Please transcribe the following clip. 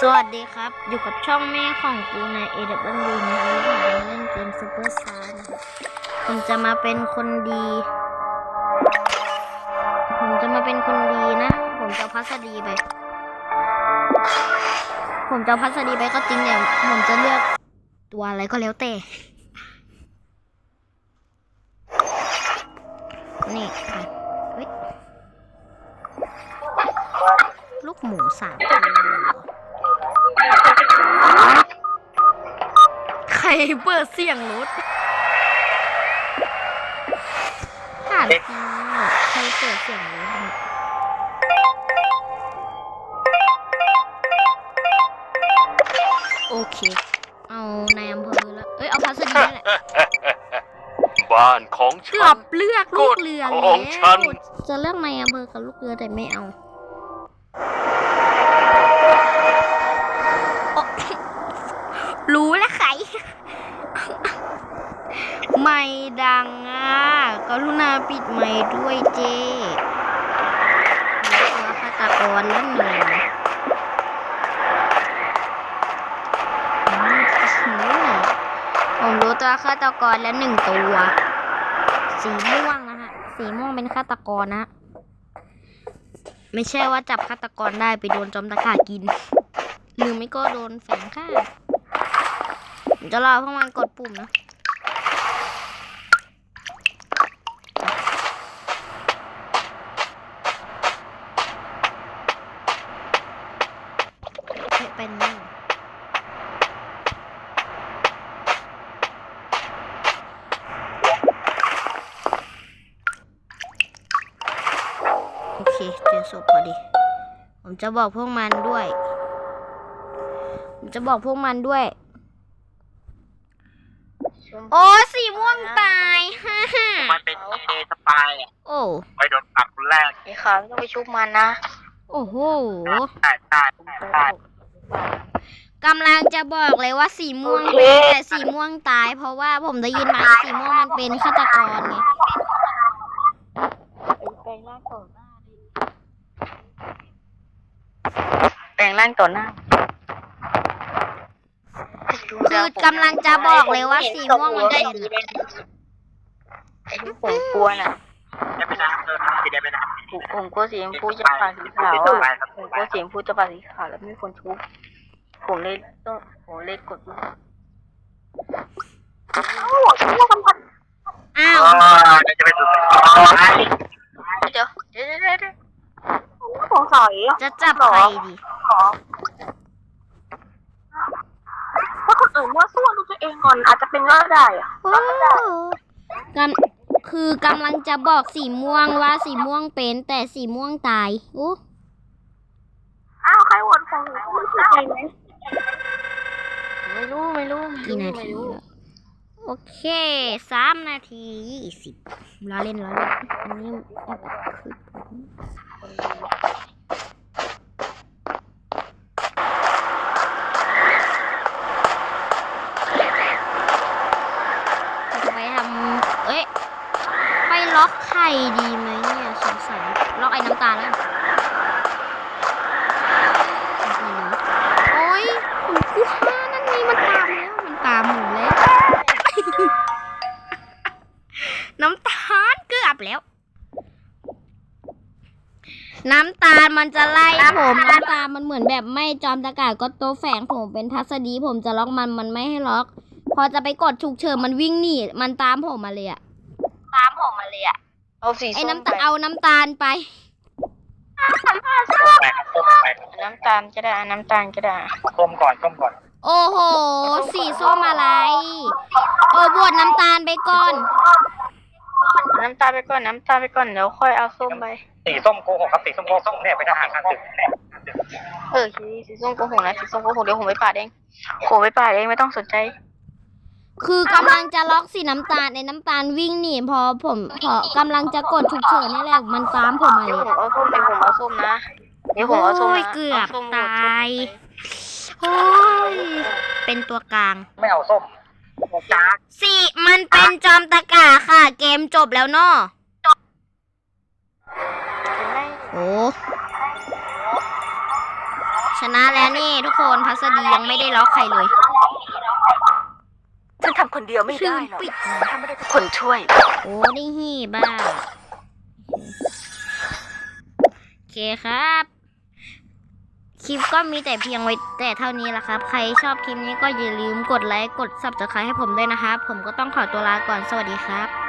สวัสดีครับ อยู่กับช่องแม่ของกูใน AW นะครับผมจะเล่นเกมซูเปอร์ซาร์นผมจะมาเป็นคนดี ผมจะมาเป็นคนดีนะ ผมจะพัสดีไป ผมจะพัสดีไปก็จริงเนี่ยผมจะเลือกตัวอะไรก็แล้วแต่ นี่เฮ้ยลูกหมูสามตัว เปิดเสียงรถถามจริงอะใครเปิดเสียงรถเนี่ยโอเค เอาในายอำเภอแล้วเอ้ย เอาพัสดีนี่แหละบ้านของเกืฉัอนบเลือกลูกเรือกฎแล้วของฉันจะเลือกในอำเภอกับลูกเรือแต่ไม่เอาโอ๊ะ รู้แล้วใคร ไม่ดังอะกรุณาปิด ไม้ด้วยเจ้รู้ตัวฆาตกรแล้วหนึ่งอืมผมรู้ตัวฆาตกรแล้วหนึ่งตัว สีม่วงนะฮะ สีม่วงเป็นฆาตกรนะ ไม่ใช่ว่าจับฆาตกรได้ไปโดนจอมตะขากิน หรือไม่ก็โดนแฝงฆ่าจะรอพวกมันกดปุ่มนะ เคเจอศพพอดี ผมจะบอกพวกมันด้วย ผมจะบอกพวกมันด้วย โอ้สีม่วงตายฮ่าฮ่ามันเป็นเอสปายอะโอ้ไปโดนปรับคนแรกไอ้ขาวไม่ต้องไปชุบมันนะ โอ้โหใช่ใช่ใช่กำลังจะบอกเลยว่าสีม่วงโอเคเป็นแต่สีม่วงตาย เพราะว่าผมได้ยินมาสีม่วงมันเป็นฆาตกรไง แปลงร่างต่อหน้าคือกำลังจะบอกเลยว่าสีม่วงมันเป็นอะไอ้ที่ผมกลัวน่ะได้ไปนะเออที่ได้ไปนะผมผมกลัวสีชมพูจะผ่าสีขาวไม่ต้องไปอะครับผมกลัวสีชมพูจะผ่าสีขาวแล้วไม่มีคนชุบผมเลยต้องผมเลยกดอ้าอ๋วอเดี๋ยวจะไปสุด เดี๋ยวเดี๋ยวเดี๋ยวเดี๋ยว สงสัยจะจับใครดีว่าคนอื่นมั่วซั่วดูตัวเองก่อนอาจจะเป็นก็ได้อะโอ้กำคือกำลังจะบอกสีม่วงว่าสีม่วงเป็น แต่สีม่วงตายโอ้อ้าวใครโหวตของหนูคุณเข้าใจไหมไม่รู้ไม่รู้กี่นาไม่ทีรู้แล้วโอเคสามนาทียี่สิบล้อเล่นล้อเล่นอันนี้คือจะไปทำเอ้ย ไปล็ อกไข่ดีไหมเนี่ยสงสัยล็อกไอ้น้ำตาลแล้วนโอ้ยผมกูฆ่านั่นนี่มันตามแล้วมันตามผมแล้วน้ำตาลเกือบแล้ว น้ำตาลมันจะไล่ผมน้ำตาลมันเหมือนแบบไม่จอมตะกาก็โตวแฝงผมเป็นทัศดีผมจะล็อกมันมันไม่ให้ล็อก พอจะไปกดฉุกเฉินมันวิ่งหนีมันตามผมมาเลยอะ ตามผมมาเลยอะเอาสีไอ้ส้มน้ำไปตาลเอาน้ำตาลไปแปะต้มไปน้ำตาลก็ได้อะน้ำตาลก็ได้อะต้มก่อนต้มก่อนโอ้โห สีส้มอะไร โอ้บวชน้ำตาลไปก่อนเอาน้ำตาลไปก่อนน้ำตาลไปก่อนเดี๋ยวค่อยเอาส้มไป สีส้มโกหกครับสีส้มโกหกเนี่ยไปทหารข้างตึกเนี่ยเออสีสีส้มโกหกนะสีส้มโกหกเดี๋ยวผมไปปาดเองผมไปปาดเองไม่ต้องสนใจ คือกำลังจะล็อกสีน้ำตาลในน้ำตาลวิ่งหนีพอผมพอกำลังจะกดฉุกเฉินนี่แหละมันตามผมมาเดี๋เลยวยผมเอาส้มเดี๋ยวผมเอาส้มนะเดี๋ยวผมเอาส้มโอ้ยนะเกือบส้มหมดตาย โอ้ย เป็นตัวกลางไม่เอาส้มจ้าสีมันเป็นจอมตะกาค่ะ เกมจบแล้วเนาะเห็นไหมโอ้ชนะแล้วนี่ทุกคนพัสดียังไม่ได้ล็อกใครเลยฉันทำ คนเดียวไม่ได้หรอกปิดถ้าไม่ได้ทุกคนช่วย โอ้นี่ฮี่บ้าโอเคครับ คลิปก็มีแต่เพียงไว้แต่เท่านี้แหละครับ ใครชอบคลิปนี้ก็อย่าลืมกดไลค์ กด subscribe ให้ผมด้วยนะครับ ผมก็ต้องขอตัวลาก่อน สวัสดีครับ